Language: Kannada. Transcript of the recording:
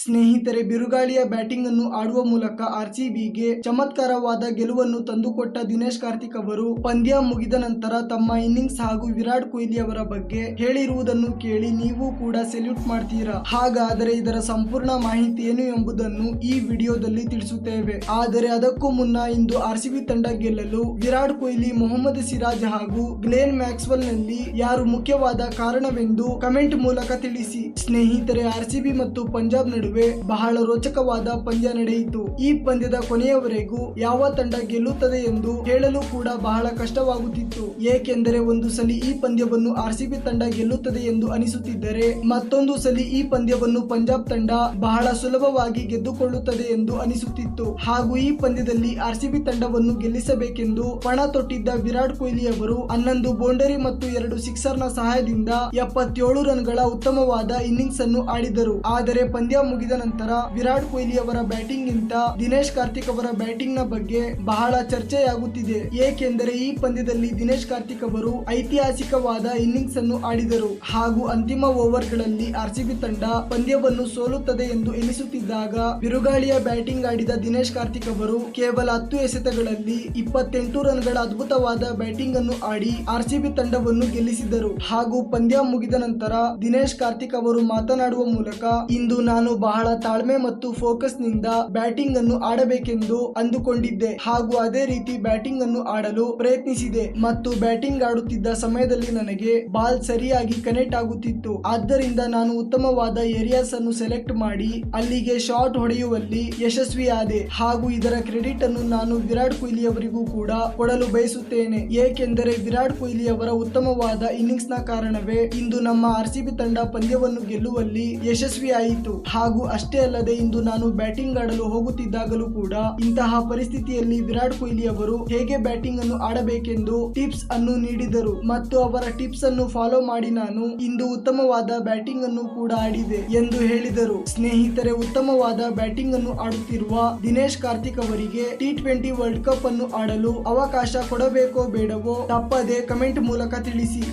ಸ್ನೇಹಿತರೆ, ಬಿರುಗಾಳಿಯ ಬ್ಯಾಟಿಂಗ್ ಅನ್ನು ಆಡುವ ಮೂಲಕ ಆರ್ಸಿಬಿಗೆ ಚಮತ್ಕಾರವಾದ ಗೆಲುವನ್ನು ತಂದುಕೊಟ್ಟ ದಿನೇಶ್ ಕಾರ್ತಿಕ್ ಅವರು ಪಂದ್ಯ ಮುಗಿದ ನಂತರ ತಮ್ಮ ಇನ್ನಿಂಗ್ಸ್ ಹಾಗೂ ವಿರಾಟ್ ಕೊಹ್ಲಿ ಅವರ ಬಗ್ಗೆ ಹೇಳಿರುವುದನ್ನು ಕೇಳಿ ನೀವು ಕೂಡ ಸೆಲ್ಯೂಟ್ ಮಾಡ್ತೀರಾ? ಹಾಗಾದರೆ ಇದರ ಸಂಪೂರ್ಣ ಮಾಹಿತಿ ಏನು ಎಂಬುದನ್ನು ಈ ವಿಡಿಯೋದಲ್ಲಿ ತಿಳಿಸುತ್ತೇವೆ. ಆದರೆ ಅದಕ್ಕೂ ಮುನ್ನ ಇಂದು ಆರ್ಸಿಬಿ ತಂಡ ಗೆಲ್ಲಲು ವಿರಾಟ್ ಕೊಹ್ಲಿ, ಮೊಹಮ್ಮದ್ ಸಿರಾಜ್ ಹಾಗೂ ಗ್ಲೇನ್ ಮ್ಯಾಕ್ಸ್ವೆಲ್ನಲ್ಲಿ ಯಾರು ಮುಖ್ಯವಾದ ಕಾರಣವೆಂದು ಕಮೆಂಟ್ ಮೂಲಕ ತಿಳಿಸಿ. ಸ್ನೇಹಿತರೆ, ಆರ್ಸಿಬಿ ಮತ್ತು ಪಂಜಾಬ್ ನಡುವೆ ಬಹಳ ರೋಚಕವಾದ ಪಂದ್ಯ ನಡೆಯಿತು. ಈ ಪಂದ್ಯದ ಕೊನೆಯವರೆಗೂ ಯಾವ ತಂಡ ಗೆಲ್ಲುತ್ತದೆ ಎಂದು ಹೇಳಲು ಕೂಡ ಬಹಳ ಕಷ್ಟವಾಗುತ್ತಿತ್ತು. ಏಕೆಂದರೆ ಒಂದು ಸಲಿ ಈ ಪಂದ್ಯವನ್ನು ಆರ್ಸಿಬಿ ತಂಡ ಗೆಲ್ಲುತ್ತದೆ ಎಂದು ಅನಿಸುತ್ತಿದ್ದರೆ ಮತ್ತೊಂದು ಸಲಿ ಈ ಪಂದ್ಯವನ್ನು ಪಂಜಾಬ್ ತಂಡ ಬಹಳ ಸುಲಭವಾಗಿ ಗೆದ್ದುಕೊಳ್ಳುತ್ತದೆ ಎಂದು ಅನಿಸುತ್ತಿತ್ತು. ಹಾಗೂ ಈ ಪಂದ್ಯದಲ್ಲಿ ಆರ್ಸಿಬಿ ತಂಡವನ್ನು ಗೆಲ್ಲಿಸಬೇಕೆಂದು ಪಣ ತೊಟ್ಟಿದ್ದ ವಿರಾಟ್ ಕೊಹ್ಲಿ ಅವರು ಹನ್ನೊಂದು ಬೌಂಡರಿ ಮತ್ತು ಎರಡು ಸಿಕ್ಸರ್ನ ಸಹಾಯದಿಂದ ಎಪ್ಪತ್ತೇಳು ರನ್ಗಳ ಉತ್ತಮವಾದ ಇನ್ನಿಂಗ್ಸ್ ಅನ್ನು ಆಡಿದರು. ಆದರೆ ಪಂದ್ಯ ಮುಗಿದ ನಂತರ ವಿರಾಟ್ ಕೊಹ್ಲಿ ಅವರ ಬ್ಯಾಟಿಂಗ್ ಗಿಂತ ದಿನೇಶ್ ಕಾರ್ತಿಕ್ ಅವರ ಬ್ಯಾಟಿಂಗ್ನ ಬಗ್ಗೆ ಬಹಳ ಚರ್ಚೆಯಾಗುತ್ತಿದೆ. ಏಕೆಂದರೆ ಈ ಪಂದ್ಯದಲ್ಲಿ ದಿನೇಶ್ ಕಾರ್ತಿಕ್ ಅವರು ಐತಿಹಾಸಿಕವಾದ ಇನ್ನಿಂಗ್ಸ್ ಅನ್ನು ಆಡಿದರು. ಹಾಗೂ ಅಂತಿಮ ಓವರ್ಗಳಲ್ಲಿ ಆರ್ಸಿಬಿ ತಂಡ ಪಂದ್ಯವನ್ನು ಸೋಲುತ್ತದೆ ಎಂದು ಎನಿಸುತ್ತಿದ್ದಾಗ ಬಿರುಗಾಳಿಯ ಬ್ಯಾಟಿಂಗ್ ಆಡಿದ ದಿನೇಶ್ ಕಾರ್ತಿಕ್ ಅವರು ಕೇವಲ ಹತ್ತು ಎಸೆತಗಳಲ್ಲಿ ಇಪ್ಪತ್ತೆಂಟು ರನ್ಗಳ ಅದ್ಭುತವಾದ ಬ್ಯಾಟಿಂಗ್ ಅನ್ನು ಆಡಿ ಆರ್ಸಿಬಿ ತಂಡವನ್ನು ಗೆಲ್ಲಿಸಿದರು. ಹಾಗೂ ಪಂದ್ಯ ಮುಗಿದ ನಂತರ ದಿನೇಶ್ ಕಾರ್ತಿಕ್ ಅವರು ಮಾತನಾಡುವ ಮೂಲಕ ಇಂದು ನಾನು ಬಹಳ ತಾಳ್ಮೆ ಮತ್ತು ಫೋಕಸ್ನಿಂದ ಬ್ಯಾಟಿಂಗ್ ಅನ್ನು ಆಡಬೇಕೆಂದು ಅಂದುಕೊಂಡಿದ್ದೆ. ಹಾಗೂ ಅದೇ ರೀತಿ ಬ್ಯಾಟಿಂಗ್ ಅನ್ನು ಆಡಲು ಪ್ರಯತ್ನಿಸಿದೆ. ಮತ್ತು ಬ್ಯಾಟಿಂಗ್ ಆಡುತ್ತಿದ್ದ ಸಮಯದಲ್ಲಿ ನನಗೆ ಬಾಲ್ ಸರಿಯಾಗಿ ಕನೆಕ್ಟ್ ಆಗುತ್ತಿತ್ತು. ಆದ್ದರಿಂದ ನಾನು ಉತ್ತಮವಾದ ಏರಿಯಾಸ್ ಅನ್ನು ಸೆಲೆಕ್ಟ್ ಮಾಡಿ ಅಲ್ಲಿಗೆ ಶಾಟ್ ಹೊಡೆಯುವಲ್ಲಿ ಯಶಸ್ವಿಯಾದೆ. ಹಾಗೂ ಇದರ ಕ್ರೆಡಿಟ್ ಅನ್ನು ನಾನು ವಿರಾಟ್ ಕೊಹ್ಲಿ ಅವರಿಗೂ ಕೂಡ ಕೊಡಲು ಬಯಸುತ್ತೇನೆ. ಏಕೆಂದರೆ ವಿರಾಟ್ ಕೊಹ್ಲಿ ಅವರ ಉತ್ತಮವಾದ ಇನ್ನಿಂಗ್ಸ್ನ ಕಾರಣವೇ ಇಂದು ನಮ್ಮ ಆರ್ಸಿಬಿ ತಂಡ ಪಂದ್ಯವನ್ನು ಗೆಲ್ಲುವಲ್ಲಿ ಯಶಸ್ವಿಯಾಯಿತು. ಹಾಗೂ ಅಷ್ಟೇ ಅಲ್ಲದೆ ಇಂದು ನಾನು ಬ್ಯಾಟಿಂಗ್ ಆಡಲು ಹೋಗುತ್ತಿದ್ದಾಗಲೂ ಕೂಡ ಇಂತಹ ಪರಿಸ್ಥಿತಿಯಲ್ಲಿ ವಿರಾಟ್ ಕೊಹ್ಲಿ ಅವರು ಹೇಗೆ ಬ್ಯಾಟಿಂಗ್ ಅನ್ನು ಆಡಬೇಕೆಂದು ಟಿಪ್ಸ್ ಅನ್ನು ನೀಡಿದರು ಮತ್ತು ಅವರ ಟಿಪ್ಸ್ ಅನ್ನು ಫಾಲೋ ಮಾಡಿ ನಾನು ಇಂದು ಉತ್ತಮವಾದ ಬ್ಯಾಟಿಂಗ್ ಅನ್ನು ಕೂಡ ಆಡಿದೆ ಎಂದು ಹೇಳಿದರು. ಸ್ನೇಹಿತರೆ, ಉತ್ತಮವಾದ ಬ್ಯಾಟಿಂಗ್ ಅನ್ನು ಆಡುತ್ತಿರುವ ದಿನೇಶ್ ಕಾರ್ತಿಕ್ ಅವರಿಗೆ ಟಿ ಟ್ವೆಂಟಿ ವರ್ಲ್ಡ್ ಕಪ್ ಅನ್ನು ಆಡಲು ಅವಕಾಶ ಕೊಡಬೇಕೋ ಬೇಡವೋ ತಪ್ಪದೆ ಕಮೆಂಟ್ ಮೂಲಕ ತಿಳಿಸಿ.